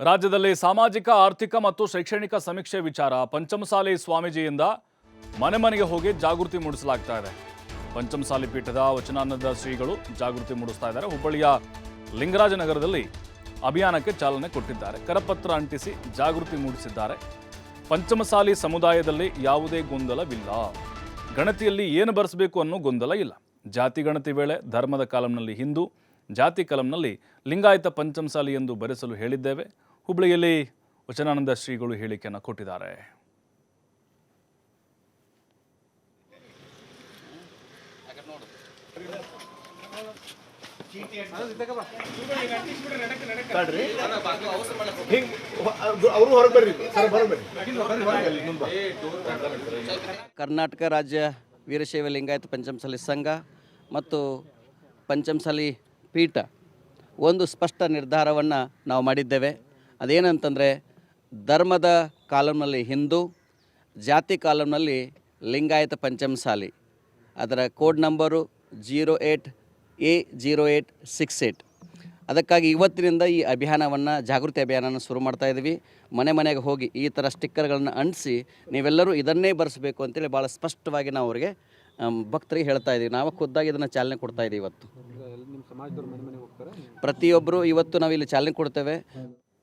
ರಾಜ್ಯದಲ್ಲಿ ಸಾಮಾಜಿಕ, ಆರ್ಥಿಕ ಮತ್ತು ಶೈಕ್ಷಣಿಕ ಸಮೀಕ್ಷೆ ವಿಚಾರ ಪಂಚಮಸಾಲಿ ಸ್ವಾಮೀಜಿಯಿಂದ ಮನೆ ಮನೆಗೆ ಹೋಗಿ ಜಾಗೃತಿ ಮೂಡಿಸಲಾಗ್ತಾ ಇದೆ. ಪಂಚಮಸಾಲಿ ಪೀಠದ ವಚನಾನಂದ ಶ್ರೀಗಳು ಜಾಗೃತಿ ಮೂಡಿಸ್ತಾ ಇದ್ದಾರೆ. ಹುಬ್ಬಳ್ಳಿಯ ಲಿಂಗರಾಜನಗರದಲ್ಲಿ ಅಭಿಯಾನಕ್ಕೆ ಚಾಲನೆ ಕೊಟ್ಟಿದ್ದಾರೆ. ಕರಪತ್ರ ಅಂಟಿಸಿ ಜಾಗೃತಿ ಮೂಡಿಸಿದ್ದಾರೆ. ಪಂಚಮಸಾಲಿ ಸಮುದಾಯದಲ್ಲಿ ಯಾವುದೇ ಗೊಂದಲವಿಲ್ಲ. ಗಣತಿಯಲ್ಲಿ ಏನು ಬರೆಸಬೇಕು ಅನ್ನೋ ಗೊಂದಲ ಇಲ್ಲ. ಜಾತಿ ಗಣತಿ ವೇಳೆ ಧರ್ಮದ ಕಾಲಂನಲ್ಲಿ ಹಿಂದೂ, ಜಾತಿ ಕಲಂನಲ್ಲಿ ಲಿಂಗಾಯತ ಪಂಚಮಸಾಲಿ ಎಂದು ಬರೆಸಲು ಹೇಳಿದ್ದೇವೆ. ಹುಬ್ಬಳ್ಳಿಯಲ್ಲಿ ವಚನಾನಂದ ಶ್ರೀಗಳು ಹೇಳಿಕೆಯನ್ನು ಕೊಟ್ಟಿದ್ದಾರೆ. ಕರ್ನಾಟಕ ರಾಜ್ಯ ವೀರಶೈವ ಲಿಂಗಾಯತ ಪಂಚಮಸಲಿ ಸಂಘ ಮತ್ತು ಪಂಚಮಸಲಿ ಪೀಠ ಒಂದು ಸ್ಪಷ್ಟ ನಿರ್ಧಾರವನ್ನು ನಾವು ಮಾಡಿದ್ದೇವೆ. ಅದೇನಂತಂದರೆ ಧರ್ಮದ ಕಾಲಮ್ನಲ್ಲಿ ಹಿಂದೂ ಜಾತಿ ಕಾಲಮ್ನಲ್ಲಿ ಲಿಂಗಾಯತ ಪಂಚಮಸಾಲಿ. ಅದರ code number zero eight A zero eight six eight ಅದಕ್ಕಾಗಿ ಇವತ್ತಿನಿಂದ ಈ ಅಭಿಯಾನವನ್ನು ಜಾಗೃತಿ ಅಭಿಯಾನವನ್ನು ಶುರು ಮಾಡ್ತಾ ಇದ್ದೀವಿ. ಮನೆ ಮನೆಗೆ ಹೋಗಿ ಈ ಥರ ಸ್ಟಿಕ್ಕರ್ಗಳನ್ನು ಅಂಟಿಸಿ ನೀವೆಲ್ಲರೂ ಇದನ್ನೇ ಬರೆಸಬೇಕು ಅಂತೇಳಿ ಭಾಳ ಸ್ಪಷ್ಟವಾಗಿ ನಾವು ಅವರಿಗೆ ಭಕ್ತರಿಗೆ ಹೇಳ್ತಾ ಇದ್ದೀವಿ. ನಾವು ಖುದ್ದಾಗಿ ಇದನ್ನು ಚಾಲನೆ ಕೊಡ್ತಾ ಇದ್ದೀವಿ ಇವತ್ತು. ಪ್ರತಿಯೊಬ್ಬರು ಇವತ್ತು ನಾವು ಇಲ್ಲಿ ಚಾಲನೆ ಕೊಡ್ತೇವೆ.